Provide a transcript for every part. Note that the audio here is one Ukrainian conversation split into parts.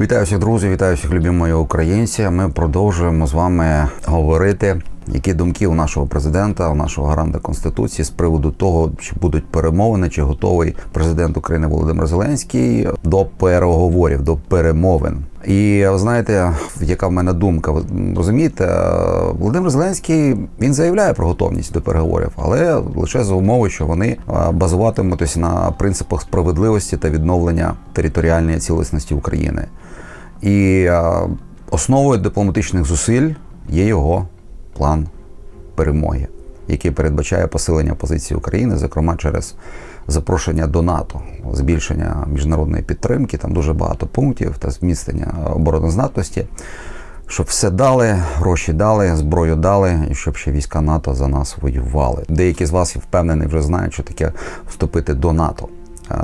Вітаю всіх друзів, вітаю всіх любі мої українці. Ми продовжуємо з вами говорити, які думки у нашого президента, у нашого гаранта конституції з приводу того, чи будуть перемовини, чи готовий президент України Володимир Зеленський до переговорів, до перемовин. І знаєте, яка в мене думка? Розумієте, Володимир Зеленський він заявляє про готовність до переговорів, але лише за умови, що вони е, базуватимуться на принципах справедливості та відновлення територіальної цілісності України. І е, основою дипломатичних зусиль є його план перемоги, який передбачає посилення позиції України, зокрема через запрошення до НАТО, збільшення міжнародної підтримки, там дуже багато пунктів та зміцнення обороноздатності. Щоб все дали, гроші дали, зброю дали, і щоб ще війська НАТО за нас воювали. Деякі з вас я впевнений вже знають, що таке вступити до НАТО.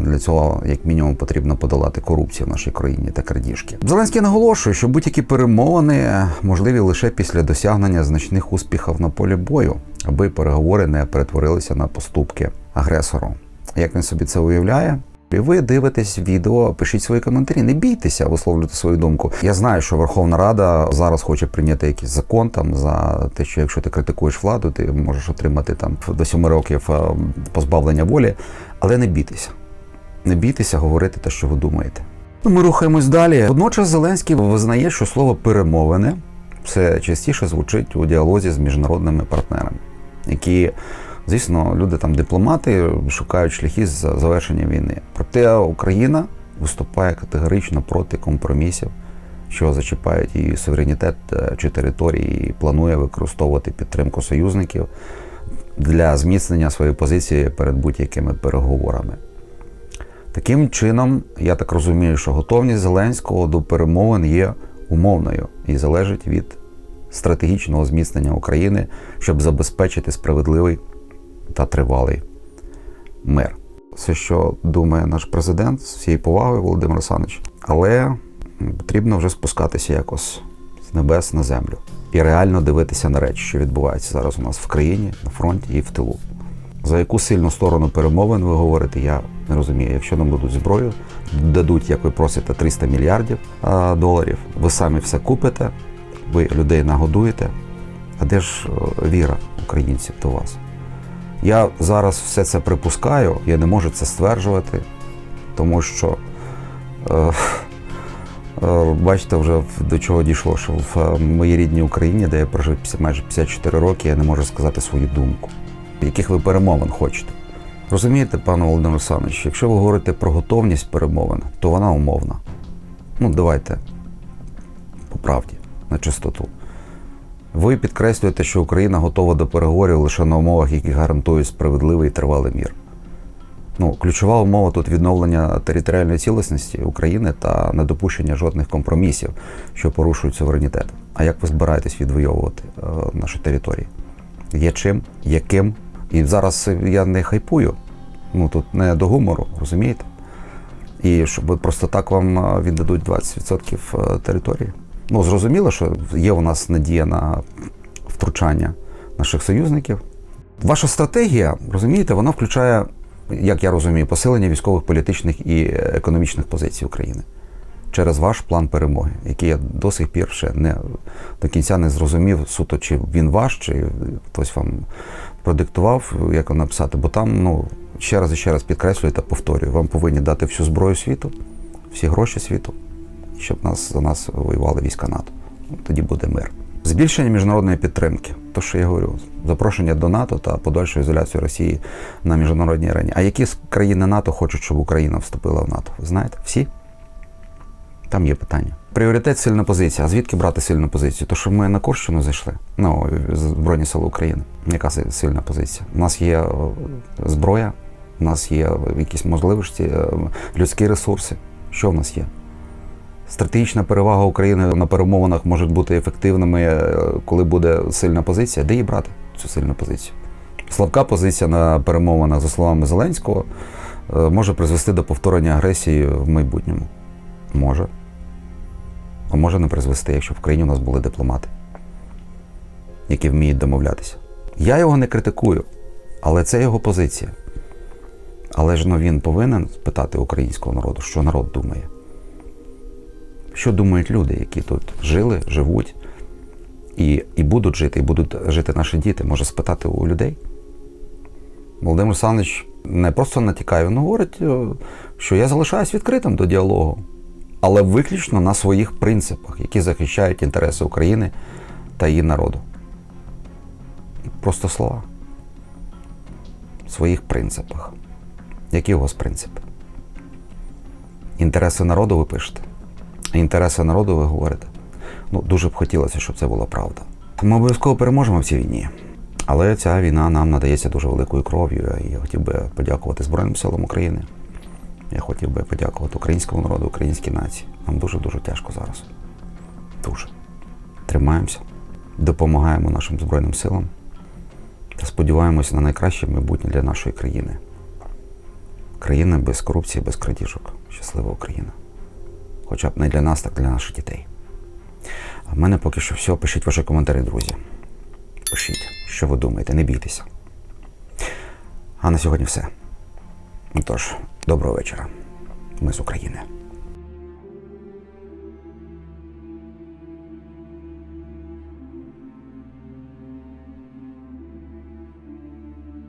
Для цього, як мінімум, потрібно подолати корупцію в нашій країні та крадіжки. Зеленський наголошує, що будь-які перемовини можливі лише після досягнення значних успіхів на полі бою, аби переговори не перетворилися на поступки агресору. Як він собі це уявляє? І ви дивитесь відео, пишіть свої коментарі, не бійтеся висловлювати свою думку. Я знаю, що Верховна Рада зараз хоче прийняти якийсь закон там за те, що якщо ти критикуєш владу, ти можеш отримати там до 7 років е, позбавлення волі, але не бійтеся. Не бійтеся говорити те, що ви думаєте. Ну, ми рухаємось далі. Водночас Зеленський визнає, що слово перемовини все частіше звучить у діалозі з міжнародними партнерами, які, звісно, люди там дипломати шукають шляхи з завершення війни. Проте Україна виступає категорично проти компромісів, що зачіпають її суверенітет е, чи території, і планує використовувати підтримку союзників для зміцнення своєї позиції перед будь-якими переговорами. Таким чином, я так розумію, що готовність Зеленського до перемовин є умовною і залежить від стратегічного зміцнення України, щоб забезпечити справедливий та тривалий мир. Все, що думає наш президент, з всією повагою, Володимир Олександрович, але потрібно вже спускатися якось з небес на землю і реально дивитися на речі, що відбувається зараз у нас в країні, на фронті і в тилу. За яку сильну сторону перемовин ви говорите, я не розумію. Якщо нам дадуть зброю, дадуть, як ви просите, 300 мільярдів доларів, ви самі все купите, ви людей нагодуєте. А де ж е, віра українців до вас? Я зараз все це припускаю, я не можу це стверджувати, тому що е, е, бачите, вже до чого дійшло, що в е, моїй рідній Україні, де я прожив майже 54 роки, я не можу сказати свою думку яких ви перемовин хочете. Розумієте, пане Володимир Олександрович, якщо ви говорите про готовність перемовин, то вона умовна. Ну, давайте по правді, на чистоту. Ви підкреслюєте, що Україна готова до переговорів лише на умовах, які гарантують справедливий і тривалий мір. Ну, ключова умова тут відновлення територіальної цілісності України та недопущення жодних компромісів, що порушують суверенітет. А як ви збираєтесь відвоювати е, наші території? Є чим, яким? І зараз я не хайпую. Ну тут не до гумору, розумієте? І щоб просто так вам віддадуть 20% території. Ну, зрозуміло, що є у нас надія на втручання наших союзників. Ваша стратегія, розумієте, вона включає, як я розумію, посилення військових, політичних і економічних позицій України через ваш план перемоги, який я до сих пір ще не до кінця не зрозумів суто, чи він ваш, чи хтось вам продиктував, як його написати, бо там, ну, ще раз і ще раз підкреслюю та повторюю, вам повинні дати всю зброю світу, всі гроші світу, щоб нас за нас воювали війська НАТО. Тоді буде мир. Збільшення міжнародної підтримки, то що я говорю, запрошення до НАТО та подальшу ізоляцію Росії на міжнародній арені. А які країни НАТО хочуть, щоб Україна вступила в НАТО? Ви знаєте? Всі? Там є питання. Пріоритет сильна позиція. А звідки брати сильну позицію? То що ми на Корщину зайшли, ну, Збройні Сили України. Яка сильна позиція? У нас є зброя, у нас є якісь можливості, людські ресурси. Що в нас є? Стратегічна перевага України на перемовинах може бути ефективними, коли буде сильна позиція. Де її брати цю сильну позицію? Слабка позиція на перемовинах, за словами Зеленського, може призвести до повторення агресії в майбутньому. Може. А може не призвести, якщо в країні у нас були дипломати, які вміють домовлятися. Я його не критикую, але це його позиція. Але ж ну, він повинен спитати українського народу, що народ думає. Що думають люди, які тут жили, живуть і, і будуть жити, і будуть жити наші діти, може спитати у людей. Володимир Олександрович не просто натякає, він говорить, е, що я залишаюсь відкритим до діалогу, але виключно на своїх принципах, які захищають інтереси України та її народу. Просто слова. В своїх принципах. Які у вас принципи? Інтереси народу ви пишете. Інтереси народу ви говорите. Ну, дуже б хотілося, щоб це була правда. Ми обов'язково переможемо в цій війні. Але ця війна нам надається дуже великою кров'ю. Я хотів би подякувати Збройним силам України. Я хотів би подякувати українському народу, українській нації. Нам дуже-дуже тяжко зараз. Дуже. Тримаємося, допомагаємо нашим Збройним силам та сподіваємося на найкраще майбутнє для нашої країни. Країна без корупції, без крадіжок. Щаслива Україна. Хоча б не для нас, так для наших дітей. А в мене поки що все. Пишіть ваші коментарі, друзі. Пишіть, що ви думаєте, не бійтеся. А на сьогодні все. Тож, доброго вечора. Ми з України.